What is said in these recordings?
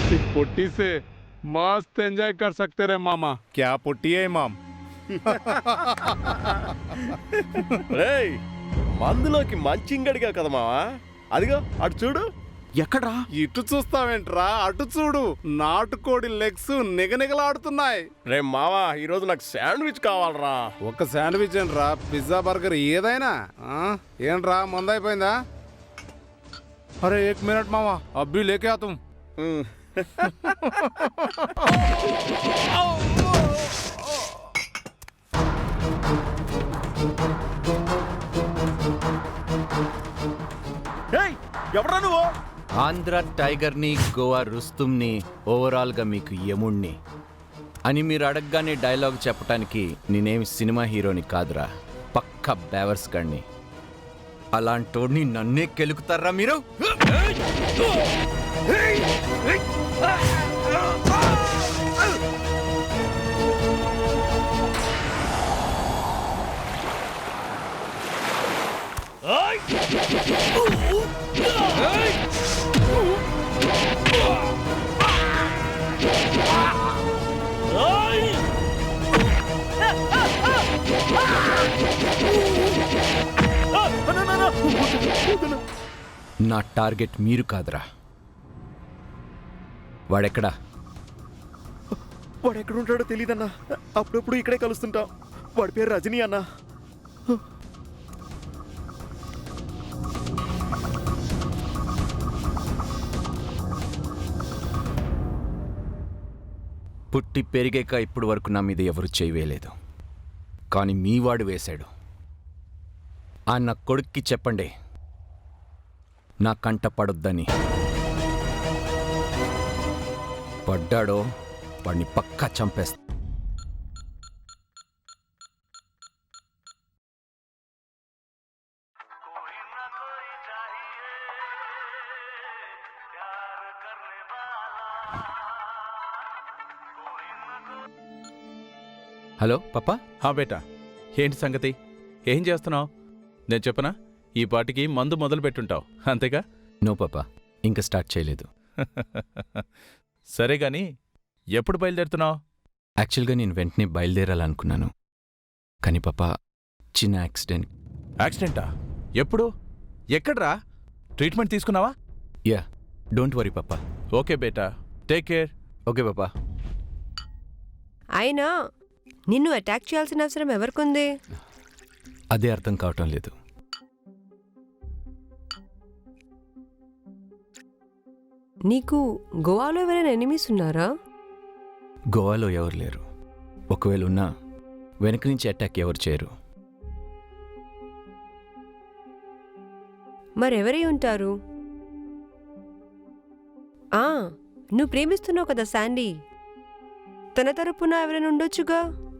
ऐसी पुट्टी से मस्त एंजॉय कर सकते रहे मामा क्या पुट्टी है इमाम రేయ్ మందులోకి మంచింగడిగా కదా మావా అదిగో అటు చూడు ఎక్కడ్రా ఇటు చూస్తావేంట్రా అటు చూడు నాటుకోడి లెగ్స్ నిగనిగలాడుతున్నాయి రే మావా ఈరోజు నాకు శాండ్విచ్ కావాలరా ఒక శాండ్విచ్ ఏంట్రా పిజ్జా బర్గర్ ఏదైనా ఆ? ఏంట్రా మందైపోయిందా అరే ఏక్ మినిట్ మావా అబ్బి లేకే ఆతుం ఉమ్. ఏయ్ ఎవడ్రా నువ్వు? ఆంధ్ర టైగర్ని గోవా రుస్తుంని ఓవరాల్గా మీకు యముణ్ణి అని మీరు అడగగానే డైలాగ్ చెప్పటానికి నేనేమి సినిమా హీరోని కాదురా పక్క బేవర్స్ గడిని. అలాంటోడిని నన్నే కెలుకుతారా మీరు? నా టార్గెట్ మీరు కాదురా. వాడెక్కడా? వాడు ఎక్కడ ఉంటాడో తెలియదన్నా అప్పుడప్పుడు ఇక్కడే కలుస్తుంటాం. వాడి పేరు రజనీ అన్న. పుట్టి పెరిగాక ఇప్పటి వరకు నా మీద ఎవరు చేయవేయలేదు కానీ మీ వాడు వేశాడు. ఆ నా కొడుక్కి చెప్పండి. నా కంట పడొద్దని. పడ్డాడో వాడిని పక్కా చంపేస్తా. హలో పప్పా హా బేటా ఏంటి సంగతి? ఏం చేస్తున్నావు? నేను చెప్పనా? ఈ పాటికి మందు మొదలు పెట్టుంటావు అంతేగా? నో పాపా ఇంకా స్టార్ట్ చేయలేదు. సరే గాని ఎప్పుడు బయలుదేరుతున్నావు? యాక్చువల్గా నేను వెంటనే బయలుదేరాలనుకున్నాను. కానీ పాప చిన్న యాక్సిడెంట్. యాక్సిడెంటా? ఎప్పుడు? ఎక్కడ్రా? ట్రీట్మెంట్ తీసుకున్నావా? యా డోంట్ వరీ పాపా. ఓకే బేటా టేక్ కేర్. ఓకే పాపా. అయినా నిన్ను అటాక్ చేయాల్సిన అవసరం ఎవరికుంది? అదే అర్థం కావటం లేదు. నీకు గోవాలో ఎవరైనా ఎనిమీస్ ఉన్నారా? గోవాలో ఎవరు లేరు. ఒకవేళ ఉన్నా వెనక నుంచి అటాక్ ఎవరు చేయరు. మరెవరై ఉంటారు? ఆ నువ్వు ప్రేమిస్తున్నావు కదా శాండీ. తన తరపున ఎవరైనా ఉండొచ్చుగా?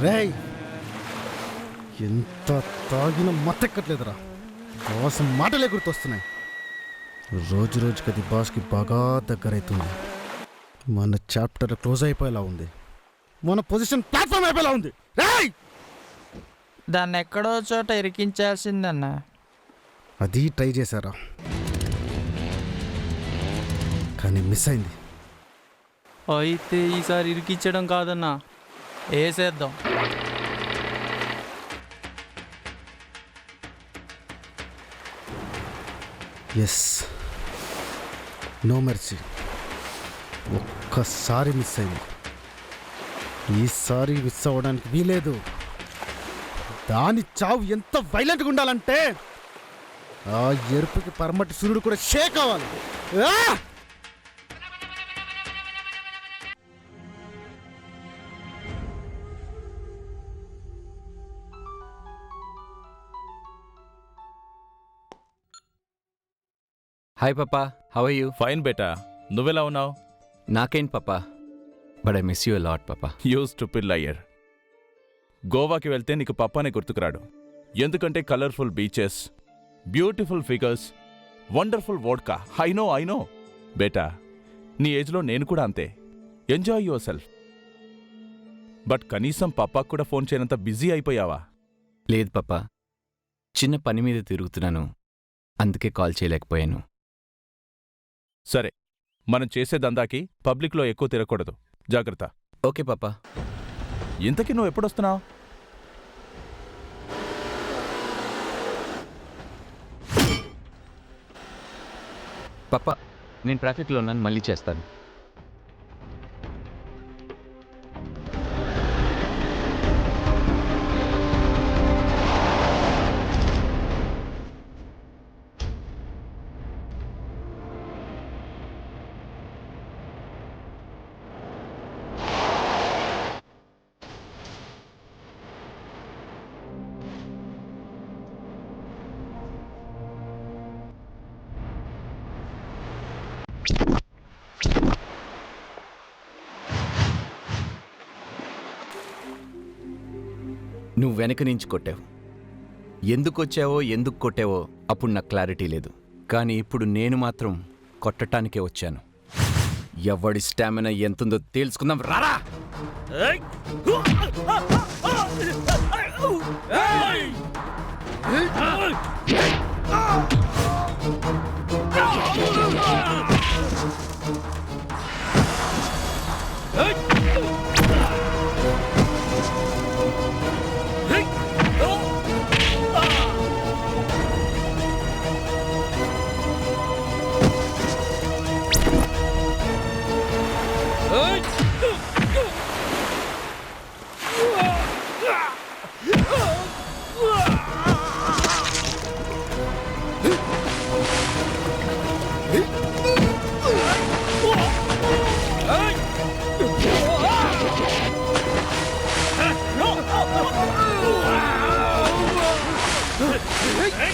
రేయ్ ఎంత తాగిన మత్తెక్కట్లేదురా. బాస్ మాటలే గుర్తొస్తున్నాయి. రోజు రోజుకి అది బాస్కి బాగా దగ్గరైతుంది. మన చాప్టర్ క్లోజ్ అయిపోయేలా ఉంది. మన పొజిషన్ ప్లాట్ఫామ్ అయిపోయేలా ఉంది. రేయ్! దాన్ని ఎక్కడో చోట ఇరికించాల్సిందన్నా. అది ట్రై చేశారా? కానీ మిస్ అయింది. అయితే ఈసారి ఇరికించడం కాదన్నా వేసేద్దాం. ఎస్ నో మెర్సీ ఒక్కసారి మిస్ అయింది. ఈసారి మిస్ అవ్వడానికి వీలేదు దాని చావు ఎంత వైలెంట్గా ఉండాలంటే ఆ ఎరుపుకి పరమటి సూర్యుడు కూడా షేక్ అవ్వాలి. హాయ్ పాపా హవ్ యూ ఫైన్ బేటా నువ్వెలా ఉన్నావు? నాకేంటి పాపా but I miss you lot పాపా యూస్ టు పిల్ అయ్యర్ గోవాకి వెళ్తే నీకు పప్పానే గుర్తుకురాడు. ఎందుకంటే colourful beaches beautiful figures wonderful vodka I know I know బేటా నీ ఏజ్లో నేను కూడా అంతే. ఎంజాయ్ యువర్ సెల్ఫ్ బట్ కనీసం పప్పాకు కూడా ఫోన్ చేయనంత బిజీ అయిపోయావా? లేదు పాపా చిన్న పని మీద తిరుగుతున్నాను. అందుకే కాల్ చేయలేకపోయాను. సరే మనం చేసే దందాకి పబ్లిక్లో ఎక్కువ తిరగకూడదు. జాగ్రత్త. ఓకే పాపా. ఇంతకీ నువ్వు ఎప్పుడొస్తున్నావు? పాపా నేను ట్రాఫిక్లో ఉన్నాను మళ్ళీ చేస్తాను. నువ్వు వెనక నుంచి కొట్టావు. ఎందుకు వచ్చావో ఎందుకు కొట్టావో అప్పుడు నాకు క్లారిటీ లేదు. కానీ ఇప్పుడు నేను మాత్రం కొట్టటానికే వచ్చాను. ఎవడి స్టామినా ఎంతుందో తేల్చుకుందాం రారా! เฮ้ย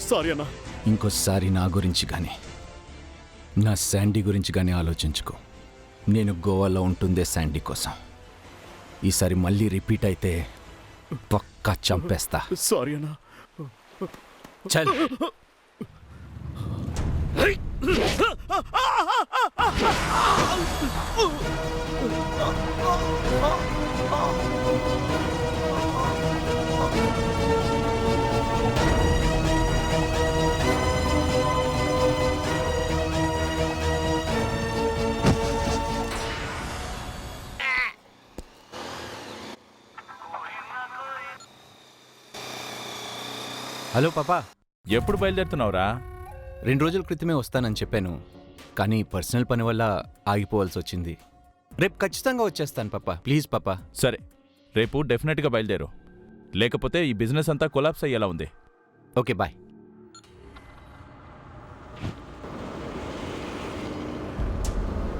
సారీ అన్న. ఇంకోసారి నా గురించి కానీ నా శాండీ గురించి కానీ ఆలోచించుకో. నేను గోవాలో ఉంటుందే శాండీ కోసం. ఈసారి మళ్ళీ రిపీట్ అయితే పక్కా చంపేస్తా. సారీ అన్న. చల్. హలో పాపా. ఎప్పుడు బయలుదేరుతున్నావురా? రెండు రోజుల క్రితమే వస్తానని చెప్పాను. కానీ పర్సనల్ పని వల్ల ఆగిపోవాల్సి వచ్చింది. రేపు ఖచ్చితంగా వచ్చేస్తాను పాపా. ప్లీజ్ పాపా. సరే. రేపు డెఫినెట్గా బయలుదేరు. లేకపోతే ఈ బిజినెస్ అంతా కొలాప్స్ అయ్యేలా ఉంది. Okay bye.